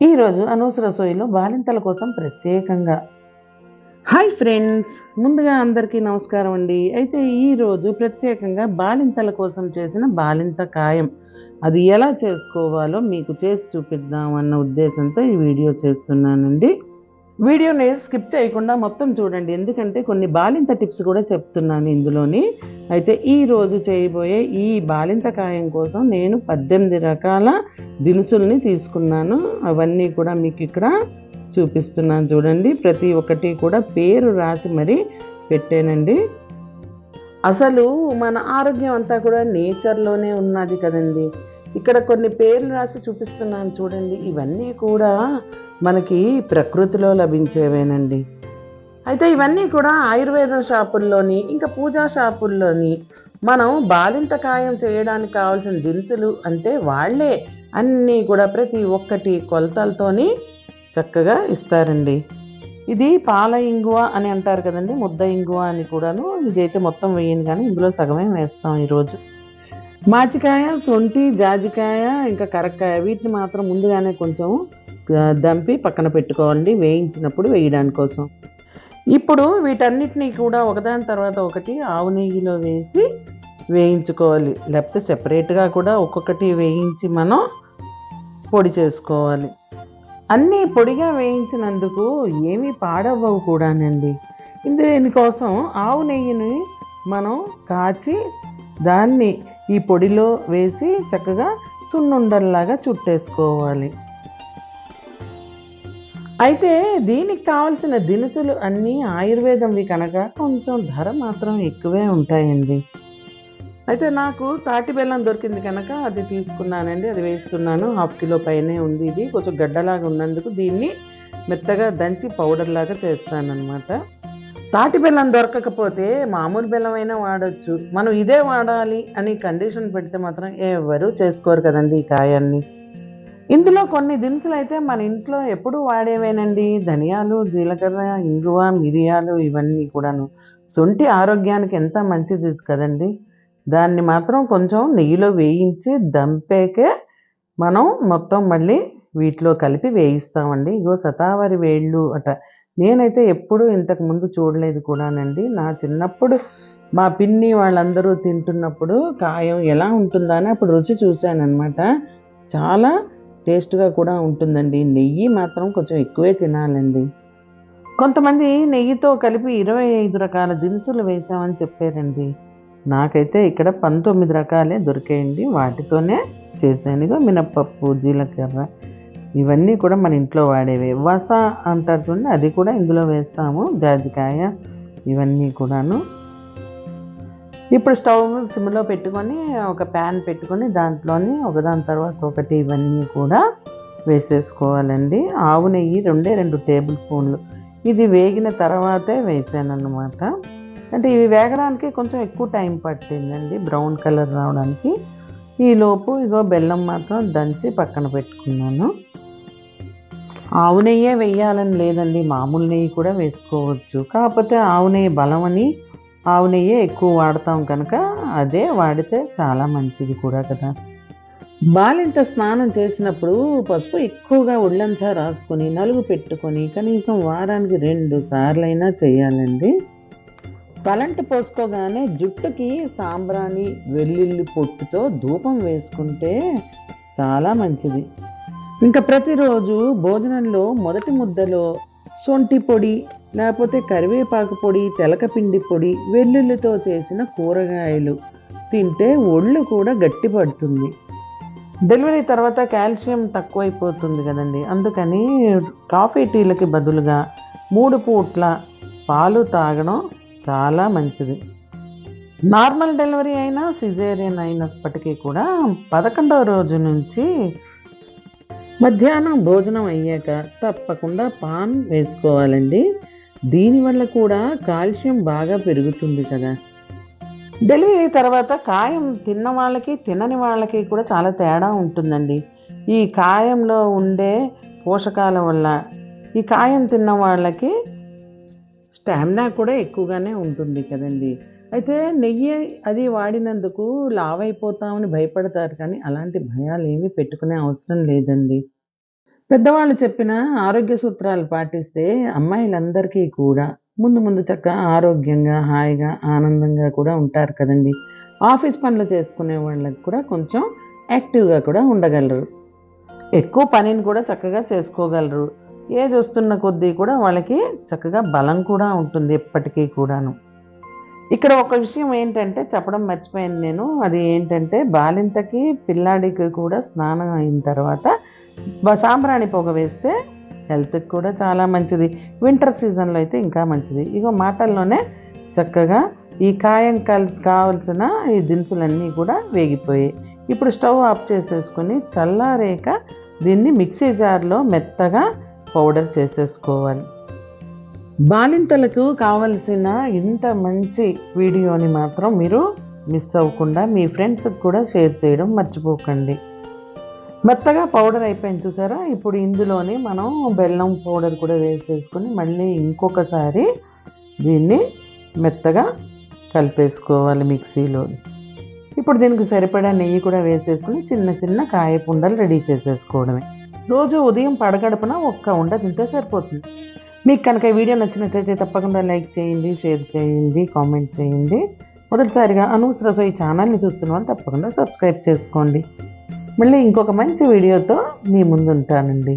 ఈరోజు అనూస్ రసోయిలో బాలింతల కోసం ప్రత్యేకంగా. Hi friends. ముందుగా అందరికీ నమస్కారం అండి. అయితే ఈరోజు ప్రత్యేకంగా బాలింతల కోసం చేసిన బాలింత కాయం. అది ఎలా చేసుకోవాలో మీకు చేసి చూపిద్దాం అన్న ఉద్దేశంతో ఈ వీడియో చేస్తున్నానండి. వీడియోని స్కిప్ చేయకుండా మొత్తం చూడండి. ఎందుకంటే కొన్ని బాలింత టిప్స్ కూడా చెప్తున్నాను ఇందులోని. అయితే ఈ రోజు చేయబోయే ఈ బాలింత కాయం కోసం నేను పద్దెనిమిది రకాల దినుసుల్ని తీసుకున్నాను. అవన్నీ కూడా మీకు ఇక్కడ చూపిస్తున్నాను చూడండి. ప్రతి ఒక్కటి కూడా పేరు రాసి మరి పెట్టానండి. అసలు మన ఆరోగ్యం అంతా కూడా నేచర్లోనే ఉన్నది కదండి. ఇక్కడ కొన్ని పేర్లు రాసి చూపిస్తున్నాను చూడండి. ఇవన్నీ కూడా మనకి ప్రకృతిలో లభించేవేనండి. అయితే ఇవన్నీ కూడా ఆయుర్వేదం షాపుల్లోని ఇంకా పూజా షాపుల్లోని మనం బాలింత కాయం చేయడానికి కావాల్సిన దినుసులు అంటే వాళ్ళే అన్నీ కూడా ప్రతి ఒక్కటి కొలతలతోని చక్కగా ఇస్తారండి. ఇది పాల ఇంగువ అని అంటారు కదండి ముద్ద ఇంగువ అని కూడాను. ఇదైతే మొత్తం వేయను కానీ ఇందులో సగమే వేస్తాం ఈరోజు. మాచికాయ సొంటి జాజికాయ ఇంకా కరక్కాయ వీటిని మాత్రం ముందుగానే కొంచెం దంపి పక్కన పెట్టుకోండి వేయించినప్పుడు వేయడానికి కోసం. ఇప్పుడు వీటన్నిటినీ కూడా ఒకదాని తర్వాత ఒకటి ఆవు నెయ్యిలో వేసి వేయించుకోవాలి. లేకపోతే సెపరేట్గా కూడా ఒక్కొక్కటి వేయించి మనం పొడి చేసుకోవాలి. అన్నీ పొడిగా వేయించినందుకు ఏమీ పాడవ్వవు కూడానండి. దీనికోసం ఆవు నెయ్యిని మనం కాచి దాన్ని ఈ పొడిలో వేసి చక్కగా సున్నుండల్లాగా చుట్టేసుకోవాలి. అయితే దీనికి కావాల్సిన దినుసులు అన్నీ ఆయుర్వేదంవి కనుక కొంచెం ధర మాత్రం ఎక్కువే ఉంటాయండి. అయితే నాకు తాటి బెల్లం దొరికింది కనుక అది తీసుకున్నానండి. అది వేస్తున్నాను. హాఫ్ కిలో పైనే ఉంది ఇది. కొంచెం గడ్డలాగా ఉన్నందుకు దీన్ని మెత్తగా దంచి పౌడర్ లాగా చేస్తానన్నమాట. తాటి బెల్లం దొరకకపోతే మామూలు బెల్లం అయినా వాడచ్చు. మనం ఇదే వాడాలి అని కండిషన్ పెడితే మాత్రం ఎవరూ చేసుకోరు కదండి ఈ కాయాన్ని ఇందులో కొన్ని దినుసులు అయితే మన ఇంట్లో ఎప్పుడు వాడేవేనండి? ధనియాలు జీలకర్ర ఇంగువ మిరియాలు ఇవన్నీ కూడాను. సొంటి ఆరోగ్యానికి ఎంత మంచిది కదండి? దాన్ని మాత్రం కొంచెం నెయ్యిలో వేయించి దంపేకే మనం మొత్తం మళ్ళీ వీటిలో కలిపి వేయిస్తామండి. ఇగో శతావరి వేళ్ళు అట. నేనైతే ఎప్పుడూ ఇంతకుముందు చూడలేదు కూడానండి. నా చిన్నప్పుడు మా పిన్ని వాళ్ళందరూ తింటున్నప్పుడు కాయం ఎలా ఉంటుందా అని అప్పుడు రుచి చూశానమాట చాలా టేస్ట్గా కూడా ఉంటుందండి. నెయ్యి మాత్రం కొంచెం ఎక్కువే తినాలండి. కొంతమంది నెయ్యితో కలిపి ఇరవై ఐదు రకాల దినుసులు వేసామని చెప్పారండి. నాకైతే ఇక్కడ పంతొమ్మిది రకాలే దొరికాయండి. వాటితోనే చేశాను. ఇగో మినప్పప్పు జీలకర్ర ఇవన్నీ కూడా మన ఇంట్లో వాడేవి. వస అంటారు చూడండి అది కూడా ఇందులో వేస్తాము జాజికాయ ఇవన్నీ కూడాను. ఇప్పుడు స్టవ్ సిమ్లో పెట్టుకొని ఒక ప్యాన్ పెట్టుకొని దాంట్లోని ఒకదాని తర్వాత ఒకటి ఇవన్నీ కూడా వేసేసుకోవాలండి. ఆవు నెయ్యి రెండే రెండు టేబుల్ స్పూన్లు. ఇది వేగిన తర్వాతే వేసాను అన్నమాట అంటే ఇవి వేగడానికి కొంచెం ఎక్కువ టైం పట్టిందండి బ్రౌన్ కలర్ రావడానికి. ఈలోపు ఇగో బెల్లం మాత్రం దంచి పక్కన పెట్టుకున్నాను. ఆవు నెయ్యే వేయాలని లేదండి. మామూలు నెయ్యి కూడా వేసుకోవచ్చు. కాకపోతే ఆవు నెయ్యి బలమని ఆవు నెయ్యే ఎక్కువ వాడతాం కనుక అదే వాడితే చాలా మంచిది కూడా కదా. బాలింత స్నానం చేసినప్పుడు పసుపు ఎక్కువగా ఒళ్ళంతా రాసుకొని నలుగు పెట్టుకొని కనీసం వారానికి రెండు సార్లైనా చేయాలండి. తలంటి పోసుకోగానే జుట్టుకి సాంబ్రాణి వెల్లుల్లి పొట్టుతో ధూపం వేసుకుంటే చాలా మంచిది. ఇంకా ప్రతిరోజు భోజనంలో మొదటి ముద్దలో సొంటి పొడి లేకపోతే కరివేపాకు పొడి తెలకపిండి పొడి వెల్లుల్లితో చేసిన కూరగాయలు. తింటే ఒళ్ళు కూడా గట్టిపడుతుంది. డెలివరీ తర్వాత కాల్షియం తక్కువైపోతుంది కదండి. అందుకని కాఫీ టీలకి బదులుగా మూడు పూట్ల పాలు తాగడం చాలా మంచిది. నార్మల్ డెలివరీ అయినా సిజేరియన్ అయినప్పటికీ కూడా పదకొండవ రోజు నుంచి మధ్యాహ్నం భోజనం అయ్యాక తప్పకుండా పాన్ వేసుకోవాలండి. దీనివల్ల కూడా కాల్షియం బాగా పెరుగుతుంది కదా. డెలివరీ తర్వాత కాయం తిన్న వాళ్ళకి తినని వాళ్ళకి కూడా చాలా తేడా ఉంటుందండి. ఈ కాయంలో ఉండే పోషకాల వల్ల ఈ కాయం తిన్న వాళ్ళకి స్టామినా కూడా ఎక్కువగానే ఉంటుంది కదండి. అయితే నెయ్యి అది వాడినందుకు లావ్ అయిపోతామని భయపడతారు కానీ అలాంటి భయాలు ఏమీ పెట్టుకునే అవసరం లేదండి. పెద్దవాళ్ళు చెప్పిన ఆరోగ్య సూత్రాలు పాటిస్తే అమ్మాయిలందరికీ కూడా ముందు ముందు చక్కగా ఆరోగ్యంగా హాయిగా ఆనందంగా కూడా ఉంటారు కదండి. ఆఫీస్ పనులు చేసుకునే వాళ్ళకి కూడా కొంచెం యాక్టివ్గా కూడా ఉండగలరు. ఎక్కువ పనిని కూడా చక్కగా చేసుకోగలరు. ఏజ్ వస్తున్న కొద్దీ కూడా వాళ్ళకి చక్కగా బలం కూడా ఉంటుంది ఎప్పటికీ కూడాను. ఇక్కడ ఒక విషయం ఏంటంటే చెప్పడం మర్చిపోయాను నేను. అది ఏంటంటే బాలింతకి పిల్లాడికి కూడా స్నానం అయిన తర్వాత సాంబ్రాణి పొగ వేస్తే హెల్త్కి కూడా చాలా మంచిది. వింటర్ సీజన్లో అయితే ఇంకా మంచిది. ఇగో మాటల్లోనే చక్కగా ఈ కాయం కలిసి కావలసిన ఈ దినుసులన్నీ కూడా వేగిపోయాయి. ఇప్పుడు స్టవ్ ఆఫ్ చేసేసుకొని చల్లారేక దీన్ని మిక్సీ జార్లో మెత్తగా పౌడర్ చేసేసుకోవాలి. బాలింతలకు కావలసిన ఇంత మంచి వీడియోని మాత్రం మీరు మిస్ అవ్వకుండా మీ ఫ్రెండ్స్కి కూడా షేర్ చేయడం మర్చిపోకండి. మెత్తగా పౌడర్ అయిపోయింది చూసారా? ఇప్పుడు ఇందులోనే మనం బెల్లం పౌడర్ కూడా వేసేసుకొని మళ్ళీ ఇంకొకసారి దీన్ని మెత్తగా కలిపేసుకోవాలి మిక్సీలో. ఇప్పుడు దీనికి సరిపడా నెయ్యి కూడా వేసేసుకుని చిన్న చిన్న కాయపుండలు రెడీ చేసేసుకోవడమే. రోజు ఉదయం పడగడపున ఒక్క ఉండ తింటే సరిపోతుంది. మీకు కనుక ఈ వీడియో నచ్చినట్లయితే తప్పకుండా లైక్ చేయండి షేర్ చేయండి కామెంట్ చేయండి. మొదటిసారిగా అనూస్ రసోయి ఛానల్ని చూస్తున్న వాళ్ళు తప్పకుండా సబ్స్క్రైబ్ చేసుకోండి. మళ్ళీ ఇంకొక మంచి వీడియోతో మీ ముందు ఉంటానండి